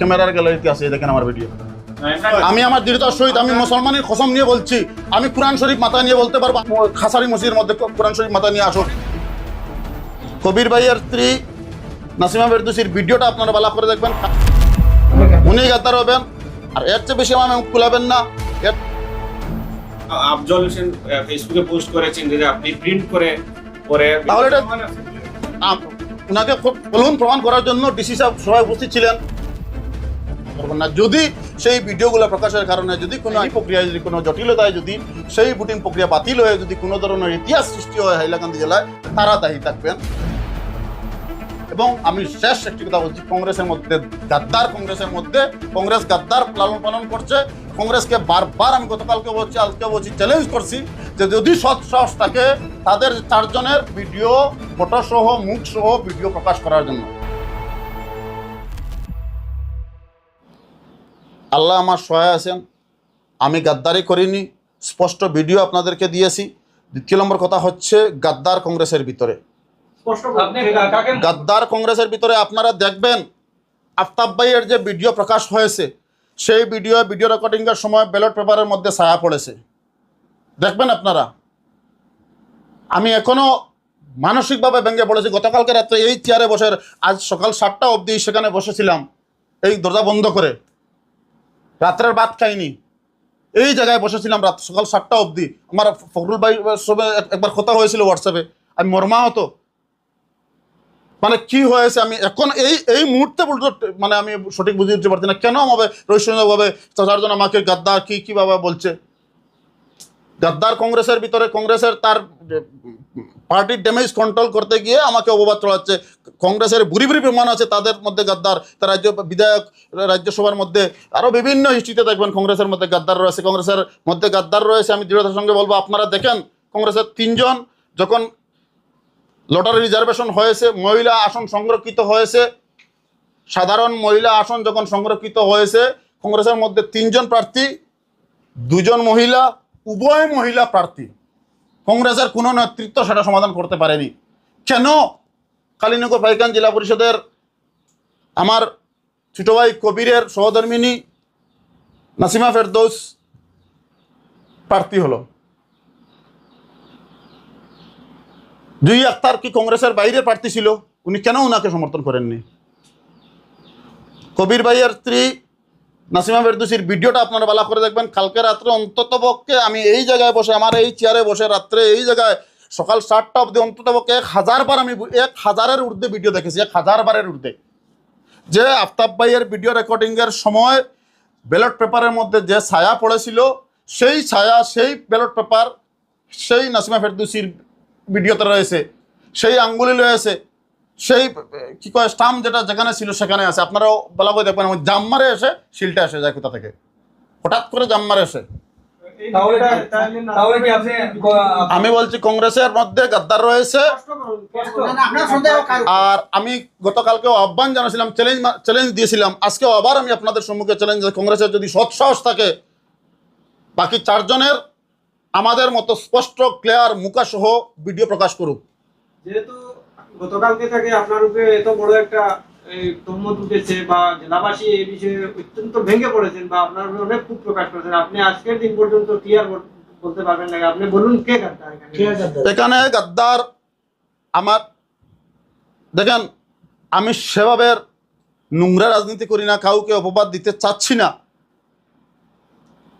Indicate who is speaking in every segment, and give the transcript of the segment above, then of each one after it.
Speaker 1: ক্যামেরার গ্যালারিতে আছে দেখেন আমার ভিডিও আমি আমার দৃঢ়তার সহিত আমি মুসলমানের কসম নিয়ে বলছি আমি কোরআন শরীফ মাথা নিয়ে বলতে পারব খাসারি মসজিদের মধ্যে কোরআন শরীফ মাথা নিয়ে আসো কবির ভাইয়ের স্ত্রী নাসিমা ফেরদুসির ভিডিওটা আপনারা ভালো করে দেখবেন। উনি গাদ্দার হবেন আর এর চেয়ে বেশি আমার মুখ খুলাবেন না।
Speaker 2: আফজল হোসেন ফেসবুকে পোস্ট করেছেন যে আপনি প্রিন্ট করে পরে
Speaker 1: তাহলে এটা- ওনাকে খুব- বলুন প্রমাণ করার জন্য ডিসি সাহেব সবাই উপস্থিত ছিলেন। করবেন না। যদি সেই ভিডিওগুলো প্রকাশের কারণে যদি কোনো প্রক্রিয়ায় যদি কোনো জটিলতায় যদি সেই ভোটিং প্রক্রিয়া বাতিল হয়ে যদি কোনো ধরনের ইতিহাস সৃষ্টি হয় হাইলাকান্দি জেলায়, তারা দায়ী থাকবেন। এবং আমি শেষ একটি কথা বলছি, কংগ্রেসের মধ্যে গাদ্দার, কংগ্রেসের মধ্যে কংগ্রেস গাদ্দার লালন পালন করছে। কংগ্রেসকে বারবার আমি গতকালকে বলছি, আজকে বলছি চ্যালেঞ্জ করছি যে যদি সৎ সাহস থাকে তাদের চারজনের ভিডিও ফটো সহ, মুখ সহ ভিডিও প্রকাশ করার জন্য। আল্লাহ আমার সহায় আছেন। আমি গাদ্দারি করিনি। স্পষ্ট ভিডিও আপনাদেরকে দিয়েছি। দ্বিতীয় নম্বর কথা হচ্ছে গাদ্দার কংগ্রেসের ভিতরে। গাদ্দার কংগ্রেসের ভিতরে আপনারা দেখবেন আফতাব ভাইয়ের যে ভিডিও প্রকাশ হয়েছে সেই ভিডিও ভিডিও রেকর্ডিংয়ের সময় ব্যালট পেপারের মধ্যে ছায়া পড়েছে। দেখবেন আপনারা? আমি এখনও মানসিকভাবে ভেঙে পড়েছি। গতকালকে রাত্রে এই চেয়ারে বসে আজ সকাল সাতটা অবধি সেখানে বসেছিলাম এই দরজা বন্ধ করে। রাত্রের ভাত খাইনি। এই জায়গায় বসেছিলাম রাত সকাল সাতটা অবধি। আমার ফখরুল ভাই সবে একবার কথা হয়েছিল হোয়াটসঅ্যাপে আমি মর্মাহত। মানে কি হয়েছে আমি এখন এই এই মুহূর্তে বলতে মানে আমি সঠিক বুঝে পারছি না। কেন আমাকে রহস্যভাবে চারজন আমাকে গাদ্দা কি কীভাবে বলছে? গাদ্দার কংগ্রেসের ভিতরে কংগ্রেসের তার পার্টির ড্যামেজ কন্ট্রোল করতে গিয়ে আমাকে অপবাদ চলাচ্ছে কংগ্রেসের বুড়ি বুড়ি প্রমাণ আছে তাদের মধ্যে গাদ্দার তার রাজ্য বিধায়ক, রাজ্যসভার মধ্যে আরও বিভিন্ন হিস্ট্রিতে দেখবেন কংগ্রেসের মধ্যে গাদ্দার রয়েছে। কংগ্রেসের মধ্যে গাদ্দার রয়েছে, আমি দৃঢ়তার সঙ্গে বলব, আপনারা দেখেন কংগ্রেসের তিনজন যখন লটারি রিজার্ভেশন হয়েছে, মহিলা আসন সংরক্ষিত হয়েছে, সাধারণ মহিলা আসন যখন সংরক্ষিত হয়েছে, কংগ্রেসের মধ্যে তিনজন প্রার্থী, দুজন মহিলা উভয় মহিলা প্রার্থী, কংগ্রেসের কোনো নেতৃত্ব সেটা সমাধান করতে পারেনি। কেন? কালীনগর পাইকান জেলা পরিষদের আমার ছোট ভাই কবিরের সহধর্মিনী নাসিমা ফেরদৌস প্রার্থী হলো। দুই আক্তার কি কংগ্রেসের বাইরের প্রার্থী ছিল? উনি কেন উনাকে সমর্থন করেননি? কবির ভাইয়ের স্ত্রী নাসিমা ফেরদুসির ভিডিওটা আপনারা ভালো করে দেখবেন। কালকে রাত্রে অন্তত পক্ষে আমি এই জায়গায় বসে, আমার এই চেয়ারে বসে রাত্রে এই জায়গায় সকাল সাতটা অবধি অন্তত পক্ষে এক হাজার বার আমি এক হাজারের ঊর্ধ্বে ভিডিও দেখেছি, এক হাজার বারের ঊর্ধ্বে। যে আফতাব ভাইয়ের ভিডিও রেকর্ডিংয়ের সময় ব্যালট পেপারের মধ্যে যে ছায়া পড়েছিল, সেই ছায়া, সেই ব্যালট পেপার সেই নাসিমা ফেরদুসির ভিডিওতে রয়েছে, সেই আঙ্গুলি রয়েছে। সেই কি কয় স্টাম্প যেটা যেখানে ছিল সেখানে আছে। আপনারাও বলা করে দেখবেন আমার জাম্মারে এসে শিলটা এসে যায় কোথা থেকে। হঠাৎ করে জাম্মারে এসে।
Speaker 3: তাহলে তাহলে কি আপনি ক-
Speaker 1: আমি বলছি কংগ্রেসের মধ্যে গাদ্দার রয়েছে। আর আমি গতকালকেও আহ্বান জানাছিলাম চ্যালেঞ্জ চ্যালেঞ্জ দিয়েছিলাম। আজকেও আবার আমি আপনাদের সম্মুখে চ্যালেঞ্জ কংগ্রেসের যদি সৎসাহস থাকে বাকি চারজনের আমাদের মতো স্পষ্ট ক্লিয়ার মুখাসহ ভিডিও প্রকাশ করুক।
Speaker 4: যেহেতু গতকালকে থেকে আপনার উপরে এত বড় একটা তহমত উঠেছে বা জেলাবাসী এই বিষয়ে অত্যন্ত ভেঙে পড়েছেন বা আপনার উপরে অনেক খুব প্রকাশ করেছেন। আপনি আজকের দিন পর্যন্ত কি আর বলতে পারবেন না আপনি বলুন কে গাদ্দার এখানে?
Speaker 1: এখানে গাদ্দার আমার দেখেন আমি সেভাবে নোংরা রাজনীতি করি না কাউকে অপবাদ দিতে চাচ্ছি না।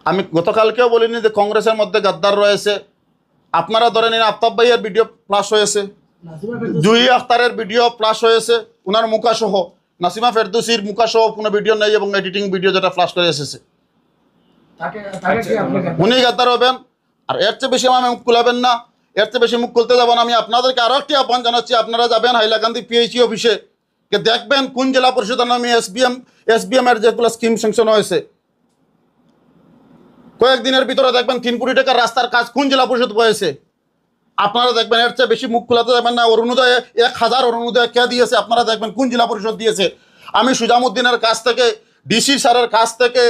Speaker 1: আমি গতকালকেও বলিনি যে কংগ্রেসের মধ্যে গাদ্দার রয়েছে। আপনারা ধরে নিন আফতাব ভাইয়ের ভিডিও প্লাস হয়েছে। জুই আখতারের ভিডিও প্লাস হয়েছে। ওনার মুখাসহ নাসিমা ফেরদুসির মুখাসহ কোনো ভিডিও নেই এবং এডিটিং ভিডিও যেটা ফ্লাশ করে এসেছে। উনি গাদ্দার হবেন। আর এর চেয়ে বেশি আমার মুখ খুলাবেন না। এর চেয়ে বেশি মুখ খুলতে যাবেন আমি আপনাদেরকে আরও একটি আহ্বান জানাচ্ছি। আপনারা যাবেন হাইলাকান্দি পিএইচি অফিসে কে দেখবেন কোন জেলা পরিষদের নামে এসবিএম এসবিএম এর যেগুলো স্কিম স্যাংশন হয়েছে। কয়েকদিনের ভিতরে দেখবেন তিন কোটি টাকার রাস্তার কাজ কোন জেলা পরিষদ হয়েছে আপনারা দেখবেন, এর চেয়ে বেশি মুখ খোলাতে যাবেন না। অরুণোদয় এক হাজার অরুণোদয় কে দিয়েছে? আপনারা দেখবেন কোন জেলা পরিষদ দিয়েছে। আমি সুজামুদ্দিনের কাছ থেকে, ডিসি স্যারের কাছ থেকে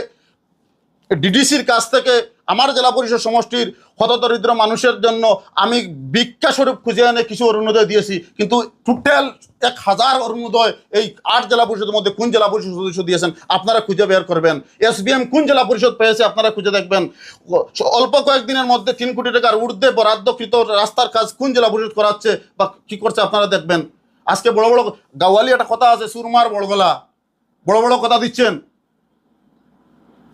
Speaker 1: ডিডিসির কাছ থেকে আমার জেলা পরিষদ সমষ্টির হতদরিদ্র মানুষের জন্য আমি ভিক্ষাস্বরূপ খুঁজে এনে কিছু অরুণোদয় দিয়েছি। কিন্তু টোটাল এক হাজার অরুণোদয় এই আট জেলা পরিষদের মধ্যে কোন জেলা পরিষদ সদস্য দিয়েছেন আপনারা খুঁজে বের করবেন। এসবিএম কোন জেলা পরিষদ পেয়েছে আপনারা খুঁজে দেখবেন। অল্প কয়েকদিনের মধ্যে তিন কোটি টাকার ঊর্ধ্বে বরাদ্দকৃত রাস্তার কাজ কোন জেলা পরিষদ করাচ্ছে বা কি করছে আপনারা দেখবেন। আজকে বড় বড় গাওয়ালি একটা কথা আছে, সুরমার বড় গলা বড় বড় কথা দিচ্ছেন।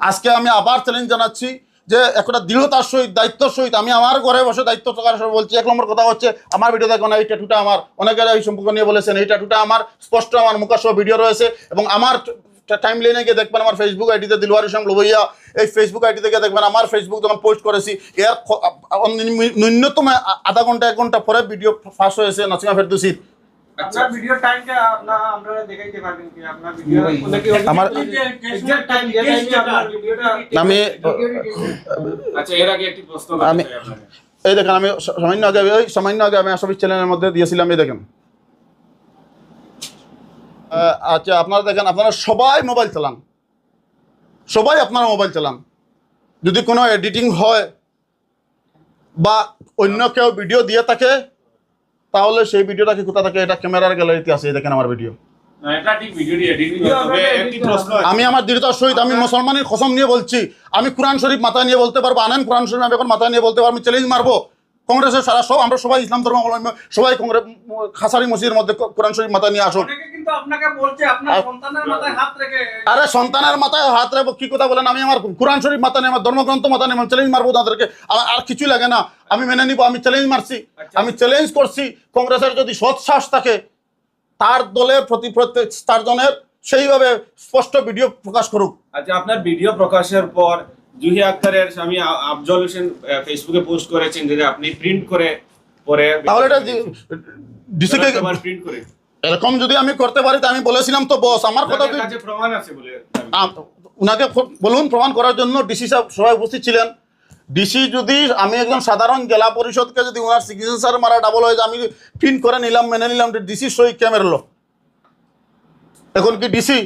Speaker 1: আজকে আমি আবার চ্যালেঞ্জ জানাচ্ছি যে একটা দৃঢ়তার সহিত, দায়িত্বর সহিত আমি আমার ঘরে বসে দায়িত্ব থাকার বলছি, এক নম্বর কথা হচ্ছে আমার ভিডিও দেখো না, এই ট্যাটুটা আমার। অনেকেরা এই সম্পর্ক নিয়ে বলেছেন, এই ট্যাটুটা আমার, স্পষ্ট আমার মুখাসহ ভিডিও রয়েছে এবং আমার টাইম লাইনে গিয়ে দেখবেন আমার ফেসবুক আইডিতে দিলওয়ার ইসলাম লোবইয়া এই ফেসবুক আইডিতে গিয়ে দেখবেন আমার ফেসবুক যখন পোস্ট করেছি। এর ন্যূনতম আধা ঘণ্টা, এক ঘণ্টা পরে ভিডিও ফাঁস হয়েছে নাসিমা ফেরদুসির।
Speaker 4: আপনার ভিডিও টাইমটা আপনার আমরা দেখাইতে পারবেন কি আপনার ভিডিও
Speaker 1: আমার-
Speaker 4: এক্সাক্ট টাইম যে টাইমে আপনার ভিডিওটা
Speaker 1: আমি
Speaker 2: আচ্ছা এর আগে একটি প্রশ্ন
Speaker 1: আমি- এই দেখেন আমি সামান্য আগে ওই সামান্য আগে আমি আসামি চ্যানেলের মধ্যে দিয়েছিলাম এই দেখেন। আচ্ছা আপনারা দেখেন আপনারা সবাই মোবাইল চালান। সবাই আপনারা মোবাইল চালান। যদি কোনো এডিটিং হয় বা অন্য কেউ ভিডিও দিয়ে থাকে তাহলে সেই ভিডিওটা কি কোথা থাকে? এটা ক্যামেরার গ্যালারিতে আছে দেখেন আমার ভিডিও। আমি আমার দৃঢ়তার সহিত আমি মুসলমানের খসম নিয়ে বলছি আমি কোরআন শরীফ মাথায় নিয়ে বলতে পারব আনেন কোরআন শরীফ আমি এখন মাথায় নিয়ে বলতে পারব আমি চ্যালেঞ্জ মারবো। কংগ্রেসের সারা সব আমরা সবাই ইসলাম ধর্মাবলম্বী সবাই কংগ্রেস খাসারি মসজিদের মধ্যে কোরআন শরীফ মাথায় নিয়ে আসুক
Speaker 4: অনেকে কিন্তু আপনাকে বলছে আপনার সন্তানের মাথায় হাত রেখে
Speaker 1: আরে সন্তানের মাথায় হাত রেখো কি কথা বলেন? আমি আমার কোরআন শরীফ মাথা নিয়ে আমার ধর্মগ্রন্থ মাথা নিয়ে চ্যালেঞ্জ মারবো তাদেরকে। আমার আর কিছু লাগে না। আমি মেনে নিব আমি চ্যালেঞ্জ মারছি।
Speaker 2: আচ্ছা।
Speaker 1: আমি চ্যালেঞ্জ করছি। কংগ্রেসের যদি সৎ থাকে তার দলের প্রতি প্রত্যেক চারজনের সেইভাবে স্পষ্ট ভিডিও প্রকাশ করুক।
Speaker 2: আচ্ছা আপনার ভিডিও প্রকাশের পর জুহি আক্তারের স্বামী আফজল হোসেন ফেসবুকে পোস্ট করেছেন যে আপনি প্রিন্ট করে পরে
Speaker 1: তাহলে এটা ডিসিকে
Speaker 2: প্রিন্ট করে
Speaker 1: এরকম যদি আমি করতে পারি আমি বলেছিলাম তো বস আমার কথা উনাকে বলুন প্রমাণ করার জন্য ডিসি সাহেব সবাই উপস্থিত ছিলেন। ডিসি যদি আমি একজন সাধারণ জেলা পরিষদকে যদি ওনার সিগনেচার মারা ডাবল হয়ে যায়, আমি প্রিন্ট করে নিলাম মেনে নিলাম ডিসি সই কে মেরলো এখন কি ডিসি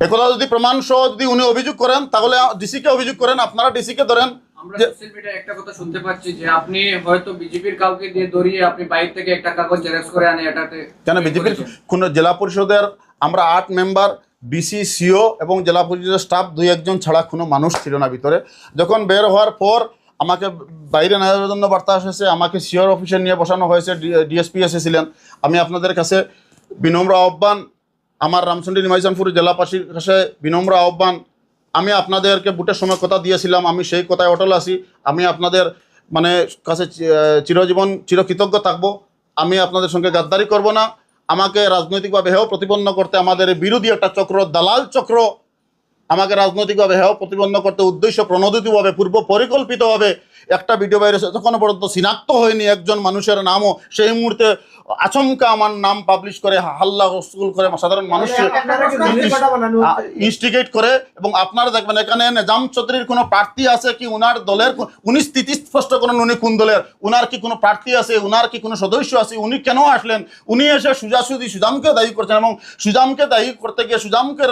Speaker 1: একথা যদি প্রমাণ সহ যদি উনি অভিযোগ করেন তাহলে ডিসিকে অভিযোগ করেন আপনারা ডিসিকে ধরেন।
Speaker 5: আমরা সোশ্যাল মিডিয়ায় একটা কথা শুনতে পাচ্ছি যে আপনি হয়তো বিজেপির কাউকে দিয়ে ধরিয়ে আপনি বাইরে থেকে একটা কাগজ জেরক্স করে আনে এটাতে
Speaker 1: কেন বিজেপির কোন জেলা পরিষদের আমরা আট মেম্বার সিও এবং জেলা পরিষদের স্টাফ দুই একজন ছাড়া কোনো মানুষ ছিল না ভিতরে। যখন বের হওয়ার পর আমাকে বাইরে না যাওয়ার জন্য বার্তা এসেছে আমাকে সিওর অফিসে নিয়ে বসানো হয়েছে ডিএসপি এসেছিলেন। আমি আপনাদের কাছে বিনম্র আহ্বান আমার রামচন্ডী নিমাইজানপুর জেলাবাসীর কাছে বিনম্র আহ্বান আমি আপনাদেরকে বুটের সময় কথা দিয়েছিলাম, আমি সেই কথায় অটল আছি। আমি আপনাদের মানে কাছে চিরজীবন, চিরকৃতজ্ঞ থাকব। আমি আপনাদের সঙ্গে গাদ্দারি করব না। আমাকে রাজনৈতিকভাবে হেও প্রতিপন্ন করতে আমাদের বিরোধী একটা চক্র, দালাল চক্র, আমাকে রাজনৈতিকভাবে হেও প্রতিপন্ন করতে উদ্দেশ্য প্রণোদিতভাবে, পূর্ব পরিকল্পিতভাবে একটা ভিডিও ভাইরাস যখন পর্যন্ত শনাক্ত হয়নি। একজন মানুষের নামও সেই মুহূর্তে আচমকা আমার নাম পাবলিশ করে হাল্লা হস্কুল করে সাধারণ মানুষ। ইনস্টিগেট করে এবং আপনারা দেখবেন এখানে নিজাম চৌধুরীর কোনো প্রার্থী আছে কি উনার দলের উনি স্থিতিস্পষ্ট করেন উনি কোন দলের উনার কি কোনো প্রার্থী আছে উনার কি কোনো সদস্য আছে উনি কেন আসলেন উনি এসে সুজাসুদি সুজামকে দায়ী করছেন এবং সুজামকে দায়ী করতে গিয়ে সুজামকে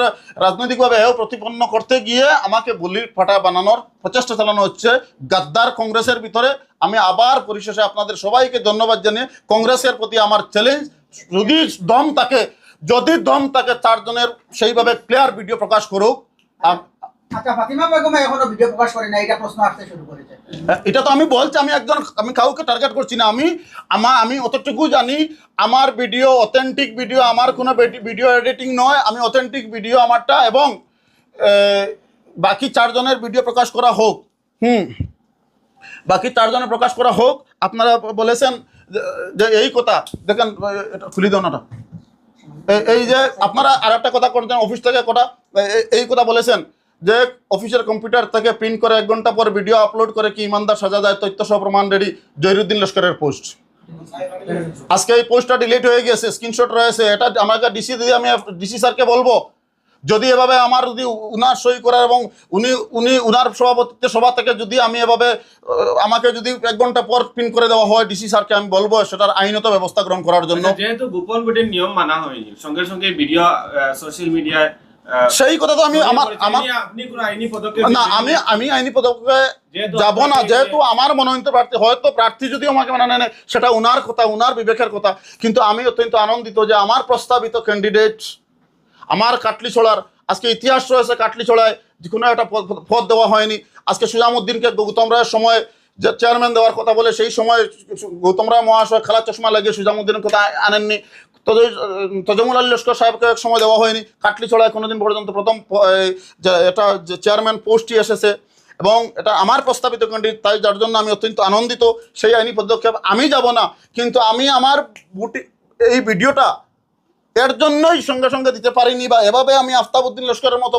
Speaker 1: রাজনৈতিকভাবে হেয় প্রতিপন্ন করতে গিয়ে আমাকে বলির ফাটা বানানোর প্রচেষ্টা চালানো হচ্ছে গাদ্দার কংগ্রেসের ভিতরে আমি আবার পরিশেষে আপনাদের সবাইকে ধন্যবাদ জানিয়ে কংগ্রেসের প্রতি আমার চ্যালেঞ্জ যদি দম তাকে যদি দম তাকে চারজনের সেইভাবে ক্লিয়ার ভিডিও প্রকাশ করুক
Speaker 6: আচ্ছা এটা
Speaker 1: তো আমি বলছি আমি একজন আমি কাউকে টার্গেট করছি না আমি আমার আমি অতটুকু জানি আমার ভিডিও অথেন্টিক ভিডিও আমার কোনো ভিডিও এডিটিং নয় আমি অথেন্টিক ভিডিও আমারটা এবং বাকি চারজনের ভিডিও প্রকাশ করা হোক হুম বাকি চারজনের প্রকাশ করা হোক আপনারা বলেছেন যে- এই কথা, দেখেন এটা খুলি দাও না এটা। এই- যে আপনারা আর একটা কথা করছেন অফিস থেকে কথা এই- কথা বলেছেন যে অফিসের কম্পিউটার থেকে প্রিন্ট করে এক ঘণ্টা পর ভিডিও আপলোড করে কি ইমানদার সাজা যায়, তথ্য সহ প্রমাণ রেডি জহিরুদ্দিন লস্করের পোস্ট আজকে এই পোস্টটা ডিলিট হয়ে গেছে স্ক্রিনশট রয়েছে, এটা আমাকে ডিসি দিয়ে আমি ডিসি স্যারকে বলব যদি এভাবে আমার যদি উনার সই করার এবং উনি উনি উনার সভাপতিত্ব সভা থেকে যদি আমি এভাবে আমাকে যদি এক ঘণ্টা পর প্রিন্ট করে দেওয়া হয় ডিসি স্যারকে আমি বলব সেটার আইনত ব্যবস্থা গ্রহণ করার জন্য।
Speaker 2: আচ্ছা, যেহেতু গোপন ভোটের নিয়ম মানা হয়নি সঙ্গে সঙ্গে ভিডিও সোশ্যাল মিডিয়ায়
Speaker 1: সেই কথা তো আমি আমার আমার
Speaker 2: আপনি কোনো আইনি পদক্ষেপ
Speaker 1: না আমি আমি আইনি পদক্ষেপে যাব না যেহেতু আমার মনোনীত প্রার্থী হয়তো প্রার্থী যদি আমাকে মানে নেয় সেটা উনার কথা উনার বিবেকের কথা কিন্তু আমি অত্যন্ত আনন্দিত যে আমার প্রস্তাবিত ক্যান্ডিডেট আমার কাটলি ছড়ার, আজকে ইতিহাস রয়েছে কাটলি ছড়ায় যে কোনো একটা পদ দেওয়া হয়নি। আজকে সুজামুদ্দিনকে গৌতম রায়ের সময় যে চেয়ারম্যান দেওয়ার কথা বলে, সেই সময় গৌতম রায় মহাশয় খেলার চশমা লাগিয়ে সুজামুদ্দিনের কথা আনেননি। তজ- তজমুল আলী লস্কর সাহেবকে এক সময় দেওয়া হয়নি। কাটলি ছড়ায় কোনোদিন পর্যন্ত প্রথম এটা যে চেয়ারম্যান পোস্টই এসেছে। এবং এটা আমার প্রস্তাবিত ক্যান্ডিডেট তাই যার জন্য আমি অত্যন্ত আনন্দিত। সেই আইনি পদক্ষেপ আমি যাব না। কিন্তু আমি আমার বুটি, এই ভিডিওটা এর জন্যই সঙ্গে সঙ্গে দিতে পারিনি বা এভাবে আমি আফতাবুদ্দিন লস্করের মতো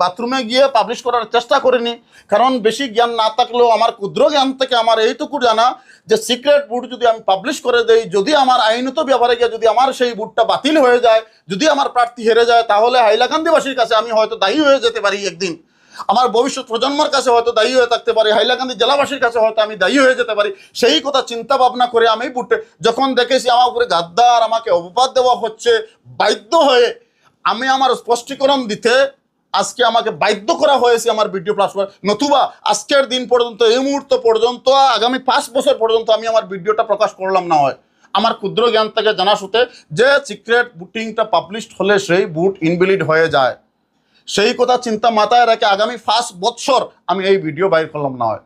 Speaker 1: বাথরুমে গিয়ে পাবলিশ করার চেষ্টা করিনি। কারণ বেশি জ্ঞান না থাকলেও আমার ক্ষুদ্র জ্ঞান থেকে আমার এইটুকু জানা যে সিক্রেট বুট যদি আমি পাবলিশ করে দেই, যদি আমার আইনত ব্যাপারে গিয়ে যদি আমার সেই বুটটা বাতিল হয়ে যায়, যদি আমার প্রার্থী হেরে যায়, তাহলে হাইলাকান্দিবাসীর কাছে আমি হয়তো দায়ী হয়ে যেতে পারি একদিন। আমার ভবিষ্যৎ প্রজন্মের কাছে হয়তো দায়ী হয়ে থাকতে পারি, হাইলাকান্দি জেলাবাসীর কাছে হয়তো আমি দায়ী হয়ে যেতে পারি, সেই কথা চিন্তা ভাবনা করে আমি বুটে, যখন দেখেছি আমার উপরে গাদ্দার আমাকে অপবাদ দেওয়া হচ্ছে, বাধ্য হয়ে আমি আমার স্পষ্টীকরণ দিতে আজকে আমাকে বাধ্য করা হয়েছে আমার ভিডিও প্লাস নতুবা আজকের দিন পর্যন্ত, এই মুহূর্ত পর্যন্ত, আগামী পাঁচ বছর পর্যন্ত আমি আমার ভিডিওটা প্রকাশ করলাম না হয়। আমার ক্ষুদ্র জ্ঞান থেকে জানা শুতে যে সিক্রেট বুটিংটা পাবলিশড হলে সেই বুট ইনভ্যালিড হয়ে যায়। সেই কথা চিন্তা মাথায় রেখে আগামী ফার্স্ট বছর আমি এই ভিডিও বাইর করলাম না হয়।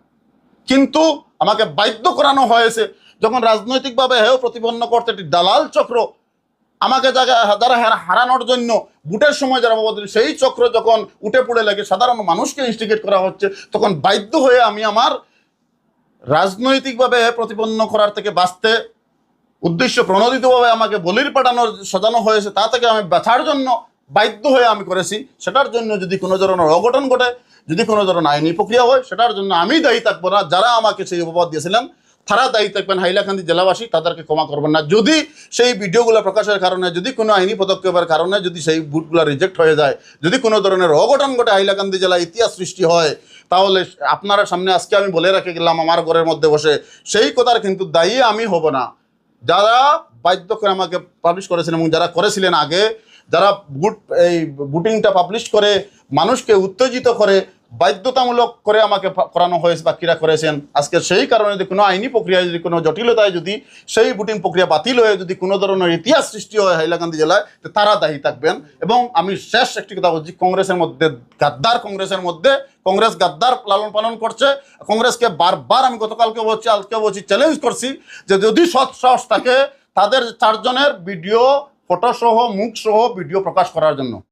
Speaker 1: কিন্তু আমাকে বাধ্য করানো হয়েছে, যখন রাজনৈতিকভাবে হেও প্রতিপন্ন করতে একটি দালাল চক্র আমাকে যারা যারা হারা- হারানোর জন্য বুটের সময় যারা বদল সেই চক্র যখন উঠে পড়ে লাগে সাধারণ মানুষকে ইনস্টিগেট করা হচ্ছে, তখন বাধ্য হয়ে আমি আমার রাজনৈতিকভাবে প্রতিপন্ন করার থেকে বাঁচতে, উদ্দেশ্য প্রণোদিতভাবে আমাকে বলির পাঠানোর, সাজানো হয়েছে, তা থেকে আমি ব্যথার জন্য বাধ্য হয়ে আমি করেছি, সেটার জন্য যদি কোনো ধরনের অঘটন ঘটে, যদি কোনো ধরনের আইনি প্রক্রিয়া হয়, সেটার জন্য আমি দায়ী থাকব না। যারা আমাকে সেই উপবাদ দিয়েছিলেন, তারা দায়ী থাকবেন হাইলাকান্দি জেলাবাসী, তাদেরকে ক্ষমা করবেন না। যদি সেই ভিডিওগুলো প্রকাশের কারণে, যদি কোনো আইনি পদক্ষেপের কারণে যদি সেই বুটগুলো রিজেক্ট হয়ে যায়, যদি কোনো ধরনের অঘটন ঘটে হাইলাকান্দি জেলায় ইতিহাস সৃষ্টি হয়, তাহলে আপনারা সামনে আজকে আমি বলে রেখে গেলাম, আমার ঘরের মধ্যে বসে। সেই কথার কিন্তু দায়ী আমি হব না। যারা বাধ্য করে আমাকে পাবলিশ করেছিলেন এবং যারা করেছিলেন আগে যারা বুট এই বুটিংটা পাবলিশ করে, মানুষকে উত্তেজিত করে, বাধ্যতামূলক করে আমাকে করানো হয়েছে বা ক্রীড়া করেছেন, আজকে সেই কারণে যদি কোনো আইনি প্রক্রিয়ায় যদি কোনো জটিলতায় যদি সেই বুটিং প্রক্রিয়া বাতিল হয়ে যদি কোনো ধরনের ইতিহাস সৃষ্টি হয় হাইলাকান্দি জেলায়, তো তারা দায়ী থাকবেন। এবং আমি শেষ একটি কথা বলছি, কংগ্রেসের মধ্যে গাদ্দার, কংগ্রেসের মধ্যে কংগ্রেস গাদ্দার লালন পালন করছে। কংগ্রেসকে বারবার আমি গতকালকে বলছি, আজকে বলছি চ্যালেঞ্জ করছি যে যদি সৎ সাহস থাকে, তাদের চারজনের ভিডিও ফটো মুখসহ ভিডিও প্রকাশ করার জন্য।